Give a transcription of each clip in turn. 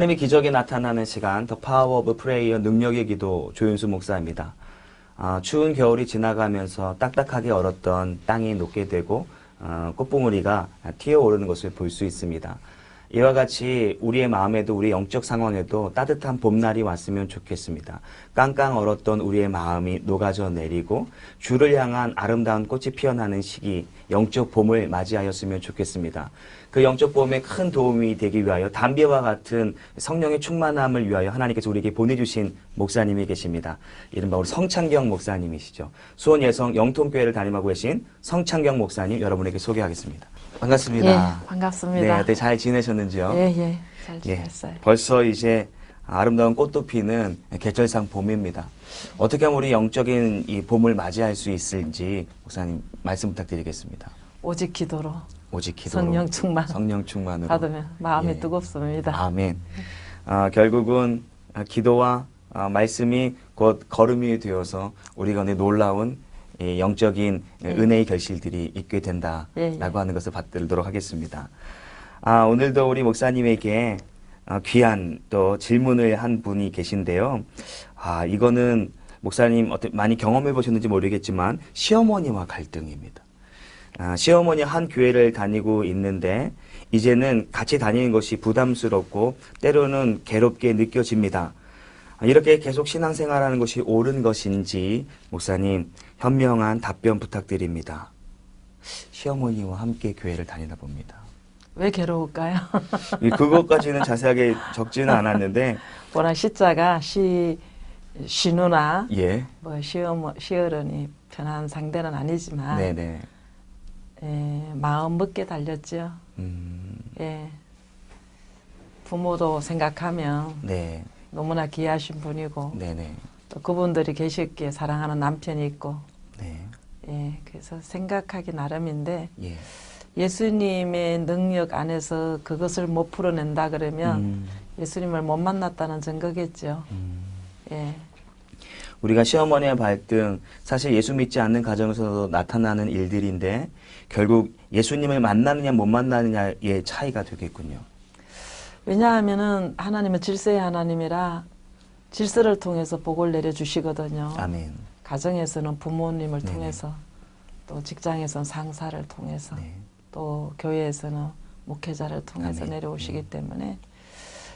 하나님의 기적에 나타나는 시간, 더 파워 오브 프레이어 능력의 기도 조윤수 목사입니다. 아, 추운 겨울이 지나가면서 딱딱하게 얼었던 땅이 녹게 되고 어, 꽃봉오리가 튀어오르는 것을 볼 수 있습니다. 이와 같이 우리의 마음에도 우리 영적 상황에도 따뜻한 봄날이 왔으면 좋겠습니다. 깡깡 얼었던 우리의 마음이 녹아져 내리고 주를 향한 아름다운 꽃이 피어나는 시기, 영적 봄을 맞이하였으면 좋겠습니다. 그 영적 봄에 큰 도움이 되기 위하여 담비와 같은 성령의 충만함을 위하여 하나님께서 우리에게 보내주신 목사님이 계십니다. 이른바 우리 성창경 목사님이시죠. 수원 예성 영통교회를 담임하고 계신 성창경 목사님 여러분에게 소개하겠습니다. 반갑습니다. 예, 반갑습니다. 네, 어떻게 잘 지내셨는지요? 예, 예, 잘 예, 지냈어요. 벌써 이제 아름다운 꽃도 피는 계절상 봄입니다. 어떻게 하면 우리 영적인 이 봄을 맞이할 수 있을지 목사님 말씀 부탁드리겠습니다. 오직 기도로 오직 기도로 성령 충만 성령 충만으로 받으면 마음이 예. 뜨겁습니다. 아멘. 아, 결국은 아, 기도와 아, 말씀이 곧 걸음이 되어서 우리가 오늘 놀라운 이 영적인 은혜의 결실들이 있게 된다라고 예, 예. 하는 것을 받들도록 하겠습니다. 아, 오늘도 우리 목사님에게 아, 귀한 또 질문을 한 분이 계신데요. 아, 이거는 목사님 어떻게 많이 경험해 보셨는지 모르겠지만 시어머니와 갈등입니다. 아, 시어머니 한 교회를 다니고 있는데 이제는 같이 다니는 것이 부담스럽고 때로는 괴롭게 느껴집니다. 아, 이렇게 계속 신앙생활하는 것이 옳은 것인지 목사님 현명한 답변 부탁드립니다. 시어머니와 함께 교회를 다니다 봅니다. 왜 괴로울까요? 이 그것까지는 자세하게 적지는 않았는데 보라 시자가 시 시누나 예, 뭐 시어머 시어른이 편한 상대는 아니지만 네네, 예, 마음 먹게 달렸죠. 음, 예. 부모도 생각하면 네, 너무나 귀하신 분이고 네네, 또 그분들이 계셨기에 사랑하는 남편이 있고 네, 예, 그래서 생각하기 나름인데 예, 예수님의 능력 안에서 그것을 못 풀어낸다 그러면 음, 예수님을 못 만났다는 증거겠죠. 음. 예, 우리가 시어머니의 발등 사실 예수 믿지 않는 가정에서도 나타나는 일들인데 결국 예수님을 만나느냐 못 만나느냐의 차이가 되겠군요. 왜냐하면은 하나님은 질서의 하나님이라 질서를 통해서 복을 내려 주시거든요. 아멘. 가정에서는 부모님을 네네. 통해서 또 직장에서는 상사를 통해서 네. 또 교회에서는 목회자를 통해서 아멘. 내려오시기 때문에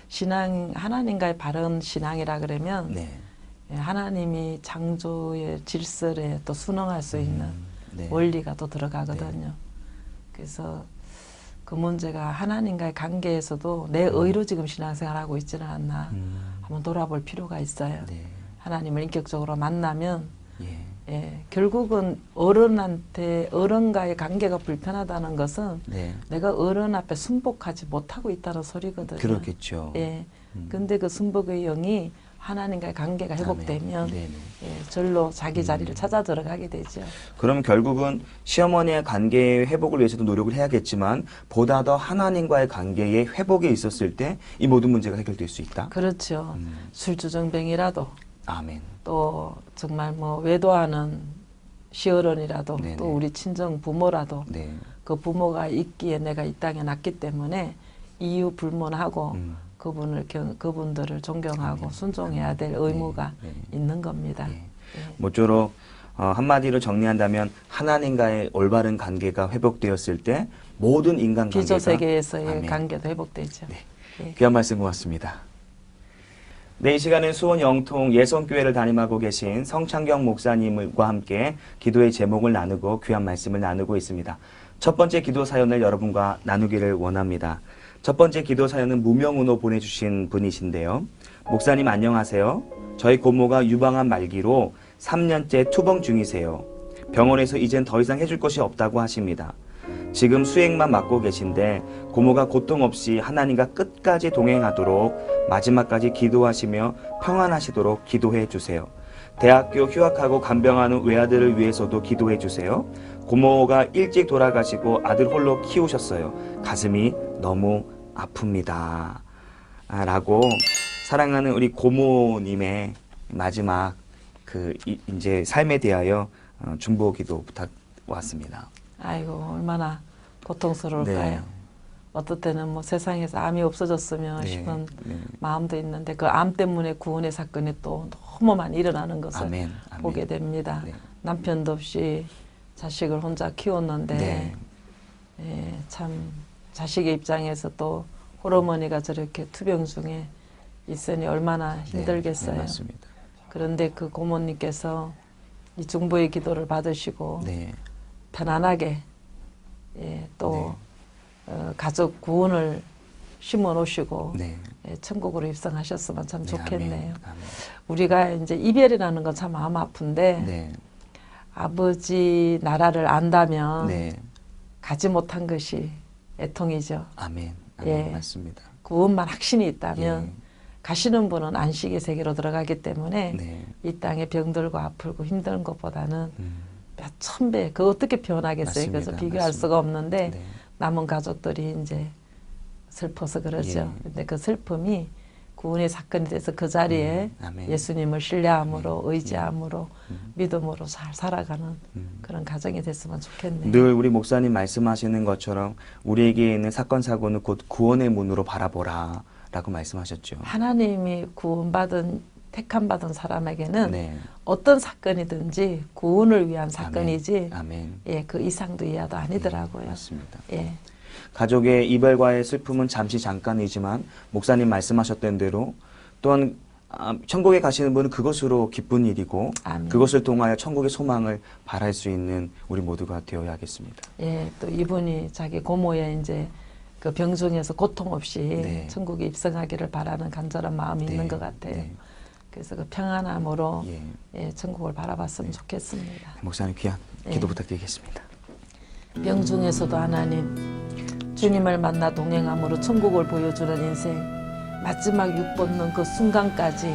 신앙 하나님과의 바른 신앙이라 그러면 네. 예, 하나님이 창조의 질서에 또 순응할 수 있는 네. 원리가 또 들어가거든요. 그래서 그 문제가 하나님과의 관계에서도 내 의로 지금 신앙생활하고 있지는 않나 음, 한번 돌아볼 필요가 있어요. 네. 하나님을 인격적으로 만나면 예. 예, 결국은 어른한테 어른과의 관계가 불편하다는 것은 네. 내가 어른 앞에 순복하지 못하고 있다는 소리거든요. 그렇겠죠. 예. 음. 근데 그 순복의 영이 하나님과의 관계가 회복되면. 네네. 예, 절로 자기 음. 자리를 찾아 들어가게 되죠. 그럼 결국은 시어머니의 관계의 회복을 위해서도 노력을 해야겠지만 보다 더 하나님과의 관계의 회복에 있었을 때 이 모든 문제가 해결될 수 있다. 그렇죠. 음, 술주정뱅이라도 아멘. 또 정말 뭐 외도하는 시어른이라도 네네. 또 우리 친정 부모라도 네. 그 부모가 있기에 내가 이 땅에 났기 때문에 이유 불문하고 음, 그분을 경, 그분들을 존경하고 아멘. 순종해야 될 의무가 네, 네. 있는 겁니다. 예. 예. 모쪼록 어, 한마디로 정리한다면 하나님과의 올바른 관계가 회복되었을 때 모든 인간 관계가 기조 세계에서의. 관계도 회복되죠. 네. 예. 귀한 말씀 고맙습니다. 네, 이 시간은 수원 영통 예성교회를 담임하고 계신 성창경 목사님과 함께 기도의 제목을 나누고 귀한 말씀을 나누고 있습니다. 첫 번째 기도 사연을 여러분과 나누기를 원합니다. 첫 번째 기도 사연은 무명으로 보내주신 분이신데요. 목사님 안녕하세요. 저희 고모가 유방암 말기로 3년째 투병 중이세요. 병원에서 이젠 더 이상 해줄 것이 없다고 하십니다. 지금 수액만 맞고 계신데 고모가 고통 없이 하나님과 끝까지 동행하도록 마지막까지 기도하시며 평안하시도록 기도해 주세요. 대학교 휴학하고 간병하는 외아들을 위해서도 기도해 주세요. 고모가 일찍 돌아가시고 아들 홀로 키우셨어요. 가슴이 너무 아픕니다. 아, 라고 사랑하는 우리 고모님의 마지막 그 이- 이제 삶에 대하여 어, 중보 기도 부탁 왔습니다. 아이고 얼마나 고통스러울까요. 어떨 때는 뭐 세상에서 암이 없어졌으면 네, 싶은 네. 마음도 있는데 그 암 때문에 구원의 사건이 또 너무 많이 일어나는 것을 아멘. 아멘. 보게 됩니다. 네. 남편도 없이 자식을 혼자 키웠는데 네. 예, 참 자식의 입장에서 또 호르머니가 저렇게 투병 중에 있으니 얼마나 힘들겠어요. 네, 네, 맞습니다. 그런데 그 고모님께서 이 중보의 기도를 받으시고 네. 편안하게 예, 또 어, 가족 구원을 심어 놓으시고 네. 예, 천국으로 입성하셨으면 참 네, 좋겠네요. 아멘. 아멘. 우리가 이제 이별이라는 건 참 마음 아픈데 네. 아버지 나라를 안다면 네. 가지 못한 것이 애통이죠. 아멘. 아멘. 예. 맞습니다. 구원만 확신이 있다면 예. 가시는 분은 안식의 세계로 들어가기 때문에 네. 이 땅에 병들고 아프고 힘든 것보다는 음. 몇천 배, 그 어떻게 표현하겠어요? 그래서 맞습니다. 비교할 맞습니다. 수가 없는데 네. 남은 가족들이 이제 슬퍼서 그러죠. 예. 근데 그 슬픔이 구원의 사건이 돼서 그 자리에 음. 예수님을 신뢰함으로 음, 의지함으로 음. 믿음으로 잘 살아가는 음. 그런 가정이 됐으면 좋겠네요. 늘 우리 목사님 말씀하시는 것처럼 우리에게 있는 사건 사고는 곧 구원의 문으로 바라보라 라고 말씀하셨죠. 하나님이 구원받은 택함 받은 사람에게는 네. 어떤 사건이든지 구원을 위한 사건이지 아멘. 예, 그 이상도 이하도 아니더라고요. 맞습니다. 예. 가족의 이별과의 슬픔은 잠시 잠깐이지만 목사님 말씀하셨던 대로 또한 아, 천국에 가시는 분은 그것으로 기쁜 일이고 아멘. 그것을 통하여 천국의 소망을 바랄 수 있는 우리 모두가 되어야겠습니다. 예, 또 이분이 자기 고모의 이제 그 병중에서 고통 없이 네. 천국에 입성하기를 바라는 간절한 마음이 있는 네, 것 같아요. 네. 그래서 그 평안함으로 예. 예, 천국을 바라봤으면 좋겠습니다. 목사님 귀한 네. 기도 부탁드리겠습니다. 병 중에서도 하나님 주님을 만나 동행함으로 천국을 보여주는 인생 마지막 육 뻗는 그 순간까지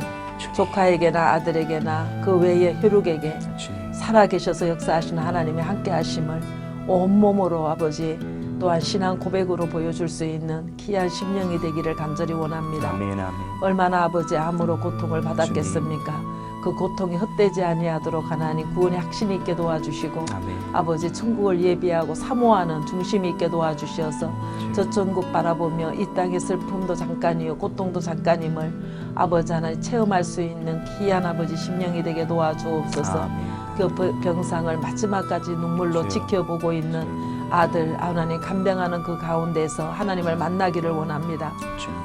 조카에게나 아들에게나 그 외의 혈육에게 주님. 살아계셔서 역사하시는 하나님의 함께 하심을 온몸으로 아버지 또한 신앙 고백으로 보여줄 수 있는 귀한 심령이 되기를 간절히 원합니다. 아멘 아멘. 얼마나 아버지 암으로 고통을 받았겠습니까? 그 고통이 헛되지 아니하도록 하나님 구원의 확신이 있게 도와주시고 아멘. 아버지 천국을 예비하고 사모하는 중심이 있게 도와주시어서 저 천국 바라보며 이 땅의 슬픔도 잠깐이요 고통도 잠깐임을 아버지 하나님 체험할 수 있는 귀한 아버지 심령이 되게 도와주옵소서 아멘. 그 버- 병상을 마지막까지 눈물로 주여. 지켜보고 있는 아들 하나님 간병하는 그 가운데서 하나님을 만나기를 원합니다.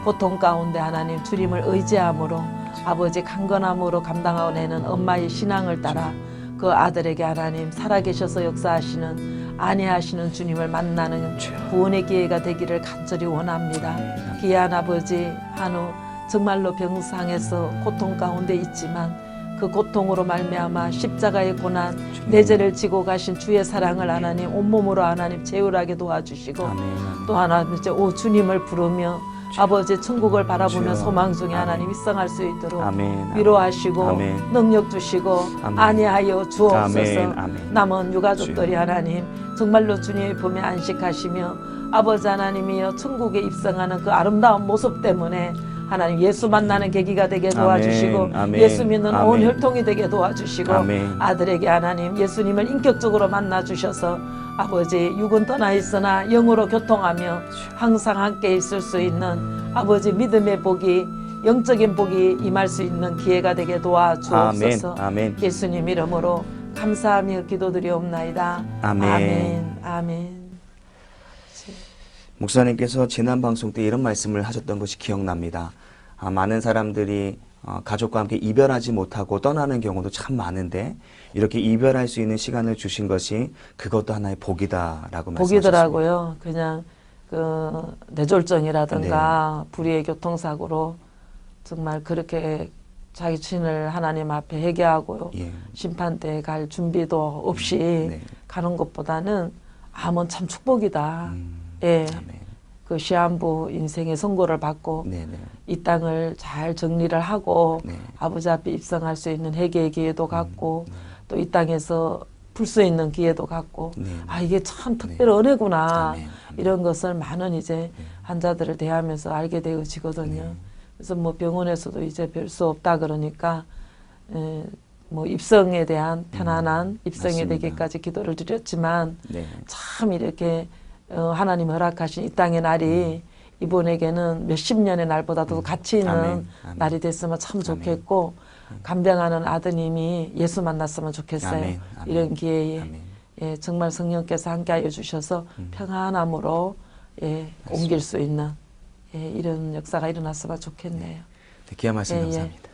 고통 가운데 하나님 주님을 의지함으로 아버지 강건함으로 감당하내는 엄마의 신앙을 따라 그 아들에게 하나님 살아계셔서 역사하시는 안해하시는 주님을 만나는 구원의 기회가 되기를 간절히 원합니다. 귀한 아버지 한우 정말로 병상에서 고통 가운데 있지만 그 고통으로 말미암아 십자가의 고난 내 죄를 지고 가신 주의 사랑을 하나님 온몸으로 하나님 채울하게 도와주시고. 또 하나 이제 오 주님을 부르며 아버지 천국을 바라보는. 소망 중에. 하나님 입성할 수 있도록. 위로하시고. 능력 주시고 아멘. 안위하여 주옵소서. 남은 유가족들이. 하나님 정말로 주님의 품에 안식하시며 아버지 하나님이여 천국에 입성하는 그 아름다운 모습 때문에 하나님 예수 만나는 계기가 되게 도와주시고 아멘. 아멘. 예수 믿는 온 아멘. 혈통이 되게 도와주시고 아멘. 아들에게 하나님 예수님을 인격적으로 만나 주셔서 아버지 육은 떠나 있으나 영으로 교통하며 항상 함께 있을 수 있는 아버지 믿음의 복이 영적인 복이 임할 수 있는 기회가 되게 아멘. 도와주옵소서 아멘. 예수님 이름으로 감사하며 기도드리옵나이다 아멘. 아멘 아멘 목사님께서 지난 방송 때 이런 말씀을 하셨던 것이 기억납니다. 아, 많은 사람들이 어, 가족과 함께 이별하지 못하고 떠나는 경우도 참 많은데 이렇게 이별할 수 있는 시간을 주신 것이 그것도 하나의 복이다라고 말씀하셨습니다. 복이더라고요 그냥 그 뇌졸중이라든가 네. 불의의 교통사고로 정말 그렇게 자기 친을 하나님 앞에 회개하고 예. 심판대에 갈 준비도 없이 네. 가는 것보다는 암은 참 축복이다. 음, 예. 아멘. 그 시한부 인생의 선고를 받고 네, 네. 이 땅을 잘 정리를 하고 네. 아버지 앞에 입성할 수 있는 회개의 기회도 갖고 네. 또이 땅에서 풀 수 있는 기회도 갖고 네. 아 이게 참 특별한 은혜구나 아멘. 이런 것을 많은 이제 네. 환자들을 대하면서 알게 되어지거든요. 네. 그래서 뭐 병원에서도 이제 별 수 없다 그러니까 에, 뭐 입성에 대한 편안한 입성에 음, 맞습니다. 되기까지 기도를 드렸지만 네. 참 이렇게 어, 하나님 허락하신 이 땅의 날이 이분에게는 몇십 년의 날보다도 가치 있는 음. 아멘, 아멘. 날이 됐으면 참 아멘. 좋겠고 간병하는 아드님이 예수 만났으면 좋겠어요. 이런 기회에. 예, 정말 성령께서 함께하여 주셔서 음. 평안함으로 예, 옮길 수 있는 예, 이런 역사가 일어났으면 좋겠네요. 네, 귀한 말씀 예, 예. 감사합니다.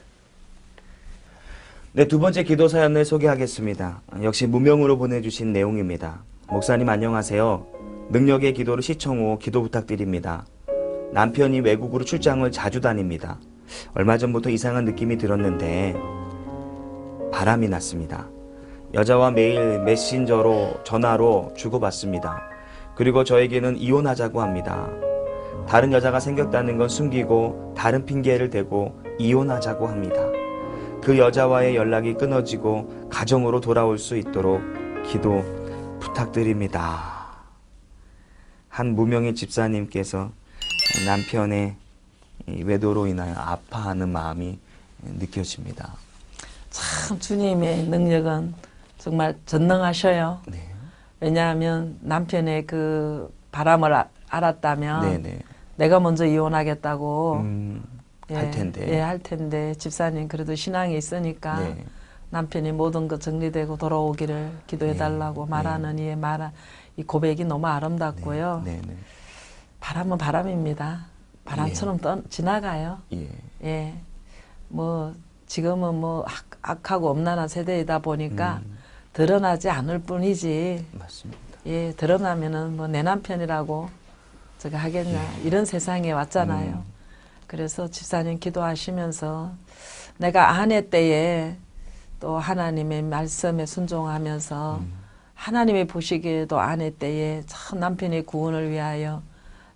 네, 두 번째 기도 사연을 소개하겠습니다. 역시 무명으로 보내주신 내용입니다. 목사님 안녕하세요. 능력의 기도를 시청 후 기도 부탁드립니다. 남편이 외국으로 출장을 자주 다닙니다. 얼마 전부터 이상한 느낌이 들었는데 바람이 났습니다. 여자와 매일 메신저로 전화로 주고받습니다. 그리고 저에게는 이혼하자고 합니다. 다른 여자가 생겼다는 건 숨기고 다른 핑계를 대고 이혼하자고 합니다. 그 여자와의 연락이 끊어지고 가정으로 돌아올 수 있도록 기도 부탁드립니다. 한 무명의 집사님께서 남편의 이 외도로 인하여 아파하는 마음이 느껴집니다. 참 주님의 능력은 정말 전능하셔요. 네, 왜냐하면 남편의 그 바람을 아- 알았다면 네, 네. 내가 먼저 이혼하겠다고 음, 할 텐데. 예, 할 텐데 집사님 그래도 신앙이 있으니까 네. 남편이 모든 것 정리되고 돌아오기를 기도해 달라고 네. 말하는 이의 말, 이 고백이 너무 아름답고요. 네, 네. 바람은 바람입니다. 바람처럼 떠, 지나가요. 예. 예. 뭐 지금은 뭐 악, 악하고 엄란한 세대이다 보니까 음. 드러나지 않을 뿐이지. 맞습니다. 예, 드러나면은 뭐 내 남편이라고 제가 하겠냐 이런 세상에 왔잖아요. 예. 음. 그래서 집사님 기도하시면서 내가 아내 때에 또 하나님의 말씀에 순종하면서 음. 하나님이 보시기에도 아내 때에 참 남편의 구원을 위하여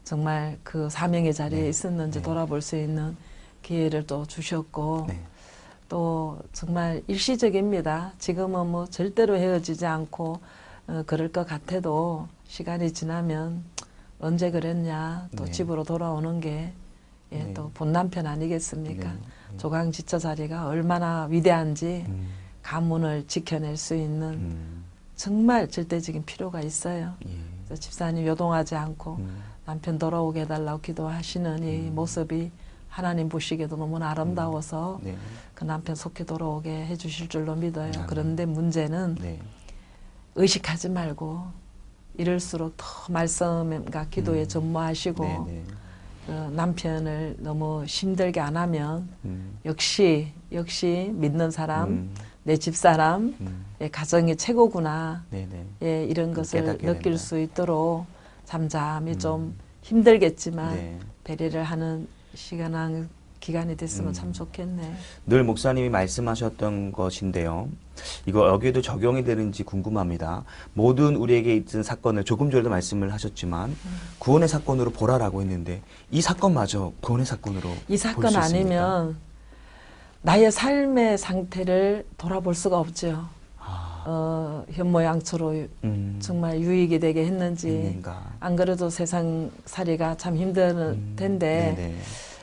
정말 그 사명의 자리에 네. 있었는지 네. 돌아볼 수 있는 기회를 또 주셨고 네. 또 정말 일시적입니다. 지금은 뭐 절대로 헤어지지 않고 어, 그럴 것 같아도 시간이 지나면 언제 그랬냐 또 네. 집으로 돌아오는 게 예, 네. 또 본남편 아니겠습니까? 네. 조강 지처 자리가 얼마나 위대한지 음. 가문을 지켜낼 수 있는 음. 정말 절대적인 필요가 있어요. 예. 집사님 요동하지 않고 음. 남편 돌아오게 해달라고 기도하시는 이 음. 모습이 하나님 보시기에도 너무나 아름다워서 네. 그 남편 속히 돌아오게 해주실 줄로 믿어요. 아멘. 그런데 문제는 네. 의식하지 말고 이럴수록 더 말씀과 기도에 음. 전무하시고 네, 네. 그 남편을 너무 힘들게 안 하면 음. 역시 역시 믿는 사람 음. 내 집사람 음. 예, 가정이 최고구나 네, 네. 예, 이런 것을 느낄 된다. 수 있도록 잠잠히 음. 좀 힘들겠지만 네. 배려를 하는 시간한 기간이 됐으면 음. 참 좋겠네. 늘 목사님이 말씀하셨던 것인데요. 이거 여기에도 적용이 되는지 궁금합니다. 모든 우리에게 있는 사건을 조금 전에도 말씀을 하셨지만 음. 구원의 사건으로 보라라고 했는데 이 사건마저 구원의 사건으로 이볼 사건? 아니면 나의 삶의 상태를 돌아볼 수가 없죠. 아, 어, 현모양처로 음, 정말 유익이 되게 했는지 있는가. 안 그래도 세상 살이가 참 힘든 음, 텐데 네네.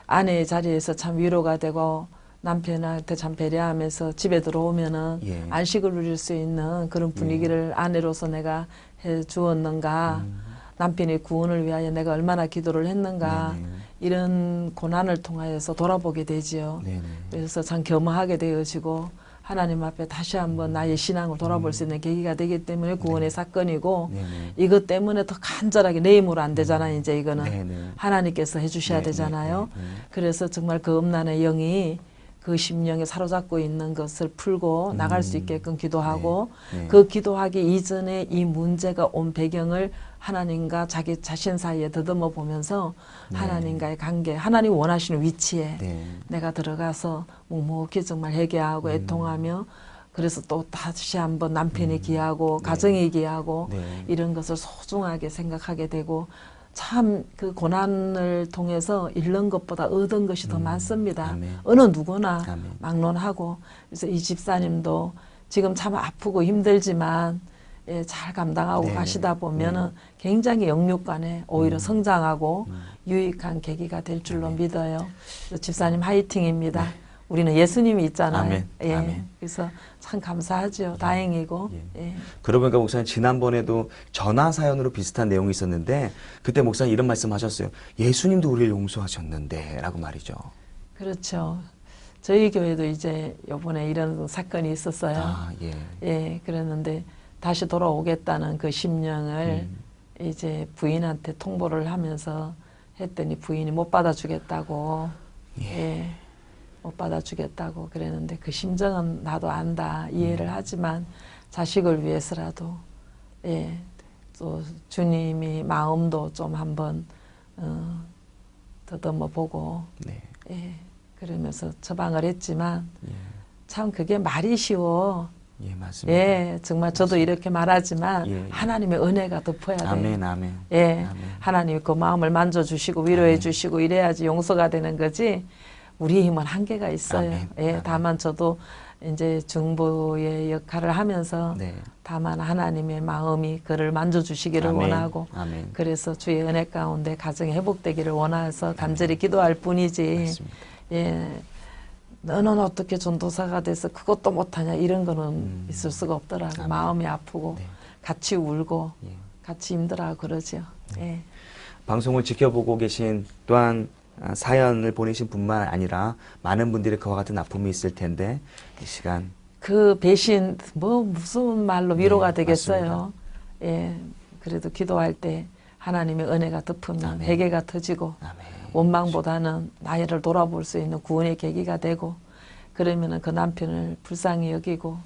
아내의 자리에서 참 위로가 되고 남편한테 참 배려하면서 집에 들어오면은 예. 안식을 누릴 수 있는 그런 분위기를 아내로서 내가 해 주었는가 음, 남편의 구원을 위하여 내가 얼마나 기도를 했는가 네네. 이런 고난을 통하여서 돌아보게 되지요. 네네. 그래서 참 겸허하게 되어지고 하나님 앞에 다시 한번 나의 신앙을 돌아볼 수 있는 계기가 되기 때문에 구원의 사건이고 네네. 이것 때문에 더 간절하게 내 힘으로 안 되잖아요. 이제 이거는 네네. 하나님께서 해주셔야 네, 되잖아요. 네, 네, 네. 그래서 정말 그 음란의 영이 그 심령에 사로잡고 있는 것을 풀고 나갈 수 음. 있게끔 기도하고 네, 네. 그 기도하기 이전에 이 문제가 온 배경을 하나님과 자기 자신 사이에 더듬어 보면서 네. 하나님과의 관계, 하나님 원하시는 위치에 네. 내가 들어가서 묵묵히 정말 회개하고 음. 애통하며 그래서 또 다시 한번 남편이 기하고 가정이 기하고 네. 이런 것을 소중하게 생각하게 되고 참 그 고난을 통해서 잃는 것보다 얻은 것이 더 음. 많습니다. 아멘. 어느 누구나 아멘. 막론하고 그래서 이 집사님도 지금 참 아프고 힘들지만 예, 잘 감당하고 네. 가시다 보면은 굉장히 영육간에 오히려 음. 성장하고 음. 유익한 계기가 될 줄로 아멘. 믿어요. 집사님 화이팅입니다. 네. 우리는 예수님이 있잖아요. 아멘. 예. 아멘. 그래서 참 감사하죠. 다행이고. 예. 그러고 보니까 목사님 지난번에도 전화 사연으로 비슷한 내용이 있었는데 그때 목사님 이런 말씀하셨어요. 예수님도 우리를 용서하셨는데라고 말이죠. 그렇죠. 저희 교회도 이제 요번에 이런 사건이 있었어요. 아 예. 예, 그랬는데 다시 돌아오겠다는 그 심령을 음. 이제 부인한테 통보를 하면서 했더니 부인이 못 받아주겠다고 예. 못 받아주겠다고 그랬는데 그 심정은 나도 안다 이해를 음. 하지만 자식을 위해서라도 예, 또 주님이 마음도 좀 한번 어, 더듬어 보고 네. 예, 그러면서 처방을 했지만 예. 참 그게 말이 쉬워 예 맞습니다. 예, 정말 저도 이렇게 말하지만 예, 예. 하나님의 은혜가 덮어야 돼요. 아멘 아멘. 예, 아멘. 하나님이 그 마음을 만져주시고 위로해 아멘. 주시고 이래야지 용서가 되는 거지. 우리 힘은 한계가 있어요. 아멘. 예. 다만 저도 이제 중보의 역할을 하면서 네. 다만 하나님의 마음이 그를 만져주시기를 아멘. 원하고 아멘. 그래서 주의 은혜 가운데 가정이 회복되기를 원해서 간절히 기도할 뿐이지. 맞습니다. 예. 너는 어떻게 전도사가 돼서 그것도 못하냐 이런 거는 음. 있을 수가 없더라고 아멘. 마음이 아프고 네. 같이 울고 예. 같이 힘들어하고 그러죠. 예. 방송을 지켜보고 계신 또한 아, 사연을 보내신 분만 아니라 많은 분들이 그와 같은 아픔이 있을 텐데 이 시간 그 배신 뭐 무슨 말로 위로가 네, 되겠어요. 예. 그래도 기도할 때 하나님의 은혜가 덮으면 아멘. 회개가 터지고 아멘. 원망보다는 나이를 돌아볼 수 있는 구원의 계기가 되고 그러면은 그 남편을 불쌍히 여기고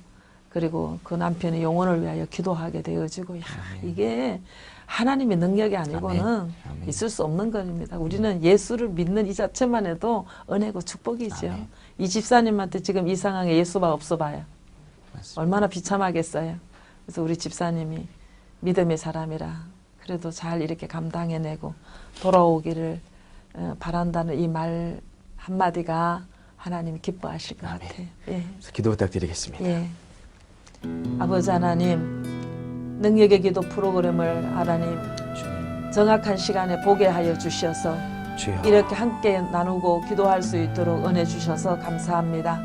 그리고 그 남편의 영혼을 위하여 기도하게 되어지고 야 아멘. 이게 하나님의 능력이 아니고는 아멘. 아멘. 있을 수 없는 겁니다. 우리는 예수를 믿는 이 자체만 해도 은혜고 축복이죠. 아멘. 이 집사님한테 지금 이 상황에 예수가 없어 봐요. 맞습니다. 얼마나 비참하겠어요. 그래서 우리 집사님이 믿음의 사람이라 그래도 잘 이렇게 감당해내고 돌아오기를 어, 바란다는 이 말 한마디가 하나님이 기뻐하실 것 아멘. 같아요. 예. 기도 부탁드리겠습니다. 예. 아버지 하나님, 능력의 기도 프로그램을 하나님 주님, 정확한 시간에 보게 하여 주셔서 주여. 이렇게 함께 나누고 기도할 수 있도록 은혜 주셔서 감사합니다.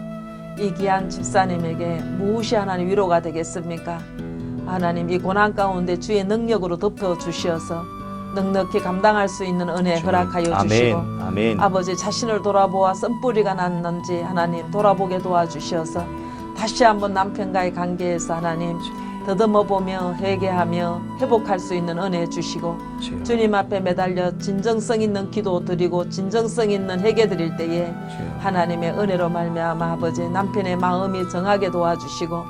이 귀한 집사님에게 무엇이 하나님 위로가 되겠습니까? 하나님 이 고난 가운데 주의 능력으로 덮어 주시어서 넉넉히 감당할 수 있는 은혜. 허락하여. 주시고 아멘. 아버지 자신을 돌아보아 쓴뿌리가 났는지 하나님 돌아보게 도와주시어서 다시 한번 남편과의 관계에서 하나님 더듬어 보며 회개하며 회복할 수 있는 은혜 주시고 주여. 주님 앞에 매달려 진정성 있는 기도 드리고 진정성 있는 회개 드릴 때에 주여. 하나님의 은혜로 말미암아 아버지 남편의 마음이 정하게 도와주시고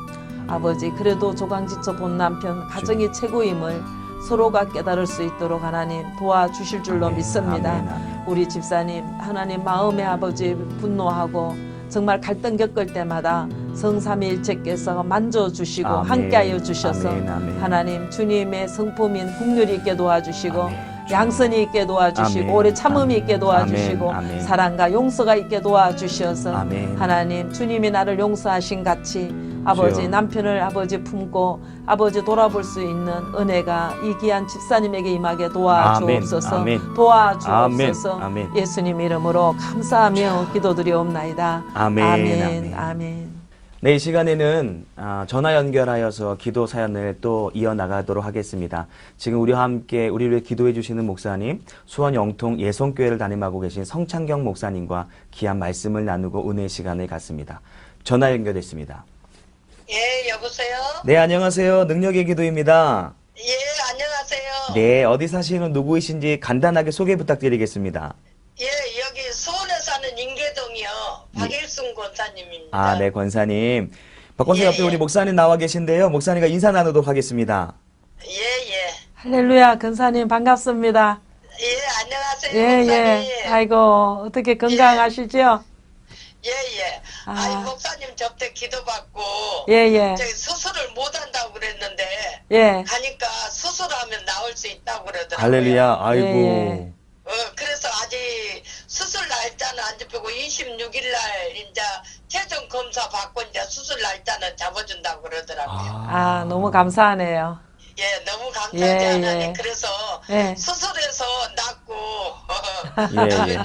아버지 그래도 조강지처 본 남편 가정이 최고임을 서로가 깨달을 수 있도록 하나님 도와주실 줄로 아멘. 믿습니다. 아멘. 아멘. 우리 집사님 하나님 마음의 아버지 분노하고 정말 갈등 겪을 때마다 성삼위일체께서 만져주시고 아멘. 함께하여 주셔서 아멘. 아멘. 하나님 주님의 성품인 국률이 있게 도와주시고 아멘. 양선이 있게 도와주시고 아멘. 오래 참음이 아멘. 있게 도와주시고 아멘. 아멘. 사랑과 용서가 있게 도와주셔서 아멘. 하나님 주님이 나를 용서하신 같이 아버지. 남편을 아버지 품고 아버지 돌아볼 수 있는 은혜가 이 귀한 집사님에게 임하게 도와주옵소서 아멘. 도와주옵소서 아멘. 아멘. 예수님 이름으로 감사하며 기도드리옵나이다 아멘. 아멘 아멘. 아멘. 네, 이 시간에는 아, 전화 연결하여서 기도 사연을 또 이어나가도록 하겠습니다. 지금 우리와 함께 우리를 위해 기도해 주시는 목사님, 수원 영통 예송교회를 담임하고 계신 성창경 목사님과 귀한 말씀을 나누고 은혜 시간을 갖습니다. 전화 연결됐습니다. 예, 여보세요? 네, 안녕하세요. 능력의 기도입니다. 예, 안녕하세요. 네, 어디 사시는 누구이신지 간단하게 소개 부탁드리겠습니다. 예, 여기 수원에 사는 인계동이요. 박일순 권사님입니다. 아, 네, 권사님. 박 권사 예, 옆에 예. 우리 목사님 나와 계신데요. 목사님과 인사 나누도록 하겠습니다. 예, 예. 할렐루야 근사님 반갑습니다. 예, 안녕하세요. 예 목사님. 예. 아이고 어떻게 건강하시죠? 예, 예. 아. 아. 이 목사님 접대 기도받고. 예 예 저기 수술을 못 한다고 그랬는데. 예. 가니까 수술하면 나올 수 있다고 그러더라고요. 할렐루야. 아이고. 예. 어, 그래서 아직 수술 날짜는 안 잡히고 26일 날 이제 최종 검사 받고 이제 수술 날짜는 잡아준다고 그러더라고요. 아 너무 감사하네요. 예, 너무 감사하지 예. 예. 그래서 예. 수술해서 낫고 예, 예. 다른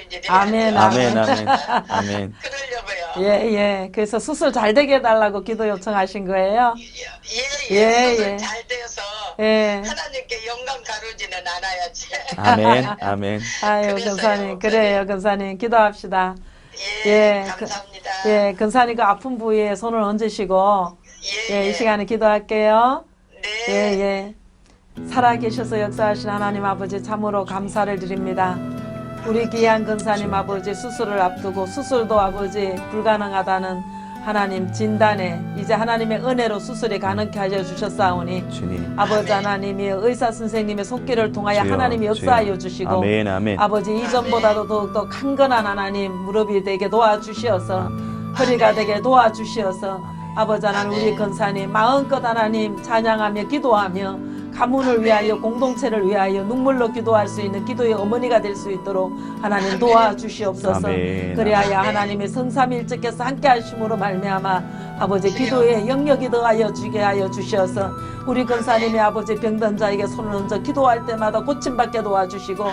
녀석이 이제 아멘, 아멘, 아멘, 아멘. 그러려고요. 예, 예. 그래서 수술 잘 되게 해달라고 기도 요청하신 거예요. 예, 예, 예, 수술 예. 잘 되어서 예. 하나님께 영광 가루지는 않아야지. 아멘, 아멘. 아유, 그래서요, 근사님. 그래요, 근사님. 기도합시다. 예, 예, 감사합니다. 그, 예, 근사님 그 아픈 부위에 손을 얹으시고, 예, 이 시간에 기도할게요. 네. 예, 예. 살아계셔서 역사하신 하나님 아버지 참으로 감사를 드립니다. 우리 귀한 근사님 아버지 수술을 앞두고 수술도 아버지 불가능하다는 하나님 진단에 이제 하나님의 은혜로 수술이 가능케 하여 주셨사오니 주님. 아버지 하나님이 의사 선생님의 손길을 통하여 주여, 하나님이 역사하여 주여. 주시고 아멘, 아멘. 아버지 이전보다도 더욱더 강건한 하나님 무릎이 되게 도와주시어서 허리가 되게 도와주시어서 아버지 하나님 우리 근사님 마음껏 하나님 찬양하며 기도하며 가문을 위하여 공동체를 위하여 눈물로 기도할 수 있는 기도의 어머니가 될 수 있도록 하나님 도와주시옵소서. 아멘. 그리하여 하나님의 성삼일째께서 함께 하심으로 말미암아 아버지 기도의 영역이 더하여 주게 하여 주시어서 우리 근사님의 아버지 병든 자에게 손을 얹어 기도할 때마다 고침받게 도와주시고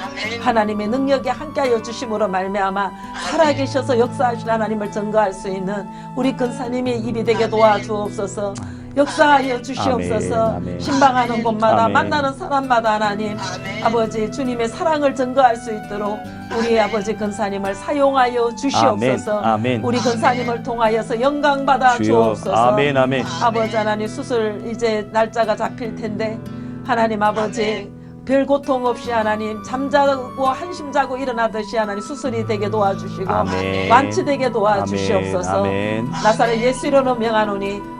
하나님의 능력에 함께하여 주심으로 말미암아 살아계셔서 역사하신 하나님을 증거할 수 있는 우리 근사님의 입이 되게 도와주옵소서 역사하여 주시옵소서 아멘, 아멘. 신방하는 곳마다 아멘. 만나는 사람마다 하나님 아멘. 아버지 주님의 사랑을 증거할 수 있도록 우리 아버지 근사님을 사용하여 주시옵소서 아멘, 아멘. 우리 근사님을 통하여서 영광 받아 주여. 주옵소서 아멘, 아멘. 아버지 하나님 수술 이제 날짜가 잡힐 텐데 하나님 아버지 별 고통 없이 하나님 잠자고 한심 자고 일어나듯이 하나님 수술이 되게 도와주시고 아멘. 완치되게 도와주시옵소서 아멘. 나사렛 예수 이름으로 명하노니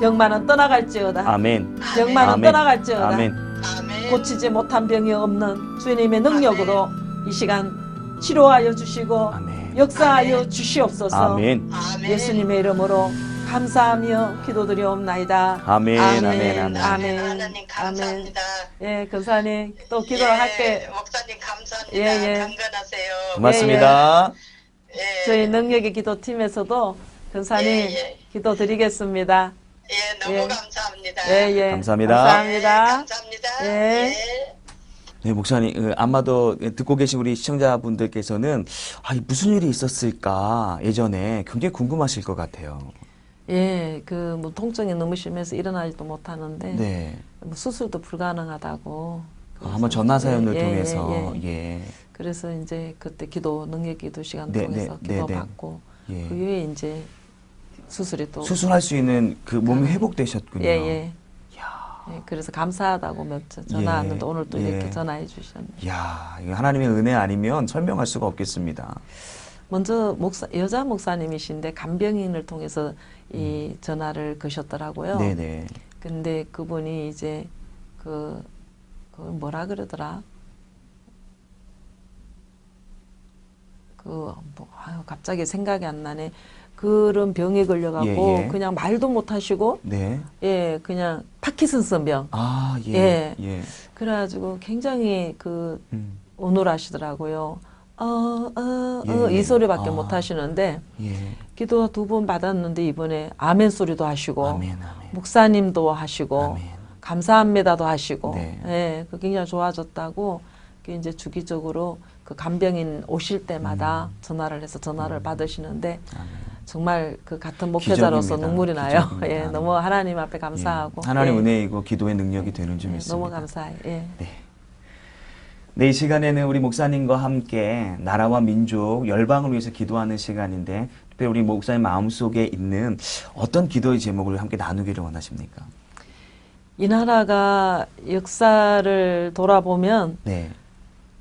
병만은 떠나갈지어다 아멘. 병만은 아멘. 떠나갈지어다 아멘. 아멘. 고치지 못한 병이 없는 주님의 능력으로 이 시간 치료하여 주시고 아멘. 역사하여 주시옵소서 아멘. 아멘. 예수님의 이름으로 감사하며 기도드리옵나이다. 아멘. 아멘. 아멘. 아멘. 아멘. 하나님 감사합니다. 예, 근사님 또 예, 기도할게. 목사님 감사합니다. 예, 예. 강건하세요. 고맙습니다. 예, 저희 능력의 기도팀에서도 근사님 예, 예. 기도드리겠습니다. 예, 너무 예. 감사합니다. 예, 예. 감사합니다. 감사합니다. 예, 감사합니다. 예. 예. 네, 목사님, 어, 아마도 듣고 계신 우리 시청자분들께서는 아, 이 무슨 일이 있었을까 예전에 굉장히 궁금하실 것 같아요. 예, 그 뭐 통증이 너무 심해서 일어나지도 못하는데 네. 뭐 수술도 불가능하다고. 어, 한번 전화 사연을 예, 예, 통해서 예. 예. 그래서 이제 그때 기도 능력 기도 시간 네, 통해서 네, 기도 네, 네. 받고 예. 그 후에 이제 수술이 또 수술할 수 있는 그 몸이 회복되셨군요. 예, 예. 예, 그래서 감사하다고 몇번 전화 예, 오늘 또 예. 이렇게 전화해 주셨네. 이야, 이거 하나님의 은혜 아니면 설명할 수가 없겠습니다. 먼저 목사 여자 목사님이신데 간병인을 통해서 이 전화를 거셨더라고요. 음. 네네. 근데 그분이 이제 그, 그 뭐라 그러더라? 그 뭐, 아유, 갑자기 생각이 안 나네. 그런 병에 걸려갖고 예, 예. 그냥 말도 못 하시고 네. 예 그냥 파키슨성 병. 아, 예. 예. 예. 그래가지고 굉장히 그 음, 오늘하시더라고요. 어, 어, 어, 예, 예. 이 소리밖에 아. 못 하시는데, 예. 기도 두 번 받았는데, 이번에 아멘 소리도 하시고, 아멘, 아멘. 목사님도 하시고, 아멘. 감사합니다도 하시고, 네. 예, 그 굉장히 좋아졌다고, 그 이제 주기적으로 그 간병인 오실 때마다 전화를 해서 전화를 받으시는데, 음. 아멘. 정말 그 같은 목회자로서 기적입니다. 눈물이 나요. 기적입니다. 예, 너무 하나님 앞에 감사하고. 예. 하나님 예, 은혜이고 기도의 능력이 되는 줄 예, 믿습니다. 너무 감사해요. 예. 네, 이 시간에는 우리 목사님과 함께 나라와 민족, 열방을 위해서 기도하는 시간인데, 특별히 우리 목사님 마음속에 있는 어떤 기도의 제목을 함께 나누기를 원하십니까? 이 나라가 역사를 돌아보면 네.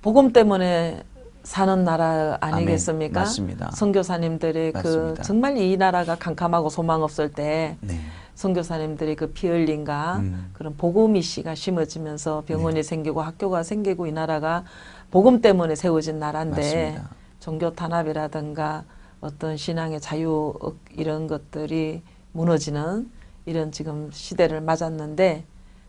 복음 때문에 사는 나라 아니겠습니까? 아멘. 맞습니다. 선교사님들의 그. 정말 이 나라가 캄캄하고 소망 없을 때 네. 선교사님들이 그 피 흘린가 음. 그런 복음이 씨가 심어지면서 병원이 생기고 학교가 생기고 이 나라가 복음 때문에 세워진 나라인데 맞습니다. 종교 탄압이라든가 어떤 신앙의 자유 어, 이런 것들이 무너지는 이런 지금 시대를 맞았는데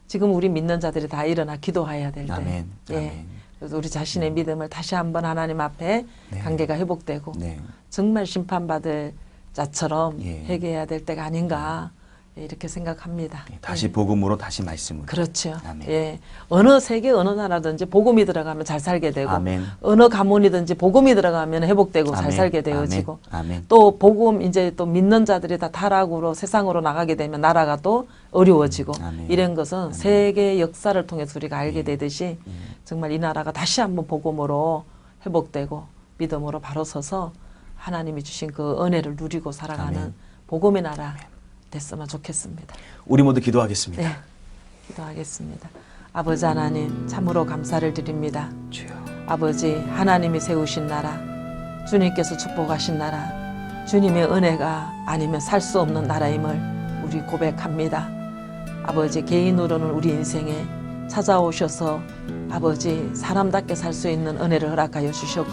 지금 우리 믿는 자들이 다 일어나 기도해야 될 때. 아멘. 예. 아멘. 그래서 우리 자신의 믿음을 다시 한번 하나님 앞에 네. 관계가 회복되고 네. 정말 심판받을 자처럼 예. 회개해야 될 때가 아닌가. 예, 이렇게 생각합니다. 예, 다시 예. 복음으로 다시 말씀으로. 그렇죠. 아멘. 예. 어느 세계 어느 나라든지 복음이 들어가면 잘 살게 되고 아멘. 어느 가문이든지 복음이 들어가면 회복되고 잘 아멘. 살게 되어지고 아멘. 아멘. 또 복음 이제 또 믿는 자들이 다 타락으로 세상으로 나가게 되면 나라가 또 어려워지고 아멘. 이런 것은 세계 역사를 통해서 우리가 예. 알게 되듯이 정말 이 나라가 다시 한번 복음으로 회복되고 믿음으로 바로 서서 하나님이 주신 그 은혜를 누리고 살아가는 아멘. 복음의 나라 됐으면 좋겠습니다. 우리 모두 기도하겠습니다. 네, 기도하겠습니다. 아버지 하나님 참으로 감사를 드립니다. 주여. 아버지 하나님이 세우신 나라 주님께서 축복하신 나라 주님의 은혜가 아니면 살 수 없는 나라임을 우리 고백합니다. 아버지 개인으로는 우리 인생에 찾아오셔서 아버지 사람답게 살 수 있는 은혜를 허락하여 주셨고.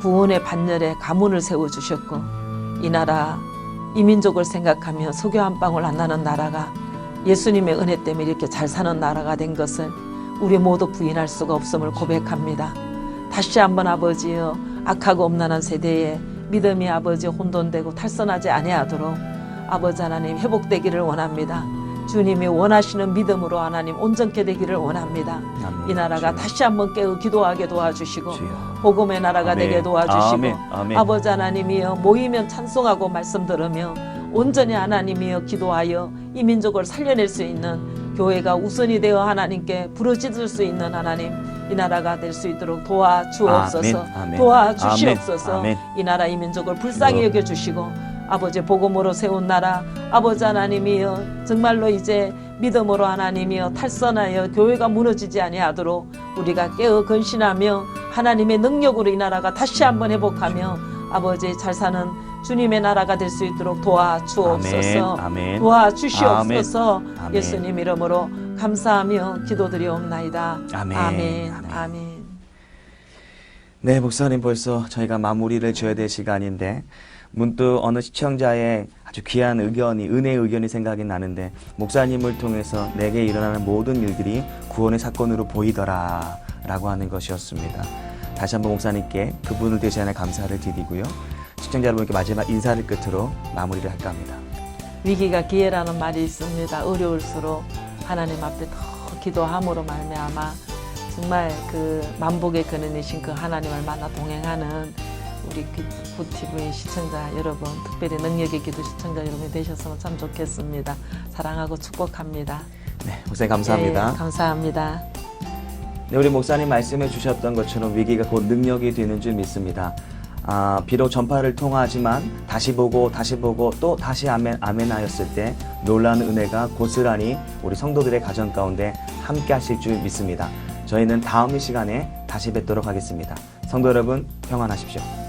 구원의 반열에 가문을 세워 주셨고 이 나라 이 민족을 생각하며 소교 한 방울 안 나는 나라가 예수님의 은혜 때문에 이렇게 잘 사는 나라가 된 것을 우리 모두 부인할 수가 없음을 고백합니다. 다시 한번 아버지여 악하고 엄난한 세대에 믿음이 아버지 혼돈되고 탈선하지 아니하도록 아버지 하나님 회복되기를 원합니다. 주님이 원하시는 믿음으로 하나님 온전케 되기를 원합니다. 아멘. 이 나라가 주여. 다시 한번 깨어 기도하게 도와주시고 주여. 복음의 나라가 아멘. 되게 도와주시고 아멘. 아멘. 아버지 하나님이여 모이면 찬송하고 말씀 들으며 온전히 하나님이여 기도하여 이 민족을 살려낼 수 있는 교회가 우선이 되어 하나님께 부르짖을 수 있는 하나님 이 나라가 될 수 있도록 도와주옵소서 아멘. 아멘. 도와주시옵소서 아멘. 이 나라 이 민족을 불쌍히. 여겨주시고 아버지 복음으로 세운 나라 아버지 하나님이여 정말로 이제 믿음으로 하나님이여 탈선하여 교회가 무너지지 아니하도록 우리가 깨어 근신하며 하나님의 능력으로 이 나라가 다시 한번 회복하며 아버지 잘 사는 주님의 나라가 될 수 있도록 도와주옵소서 아멘. 아멘. 도와주시옵소서 아멘. 예수님 이름으로 감사하며 기도드리옵나이다 아멘. 아멘 아멘. 아멘. 네, 목사님 벌써 저희가 마무리를 지어야 될 시간인데 문득 어느 시청자의 아주 귀한 의견이 은혜의 의견이 생각이 나는데 목사님을 통해서 내게 일어나는 모든 일들이 구원의 사건으로 보이더라 라고 하는 것이었습니다. 다시 한번 목사님께 그분을 대신하여 감사를 드리고요. 시청자 여러분께 마지막 인사를 끝으로 마무리를 할까 합니다. 위기가 기회라는 말이 있습니다. 어려울수록 하나님 앞에 더 기도함으로 말미암아 정말 그 만복의 근원이신 그 하나님을 만나 동행하는 우리 구TV 시청자 여러분, 특별히 능력의 기도 시청자 여러분이 되셨으면 참 좋겠습니다. 사랑하고 축복합니다. 네, 목사님 감사합니다. 예, 감사합니다. 네, 우리 목사님 말씀해 주셨던 것처럼 위기가 곧 능력이 되는 줄 믿습니다. 아, 비록 전파를 통하지만 다시 보고 다시 보고 또 다시 아멘 아멘 하였을 때 놀라운 은혜가 고스란히 우리 성도들의 가정 가운데 함께 하실 줄 믿습니다. 저희는 다음 이 시간에 다시 뵙도록 하겠습니다. 성도 여러분 평안하십시오.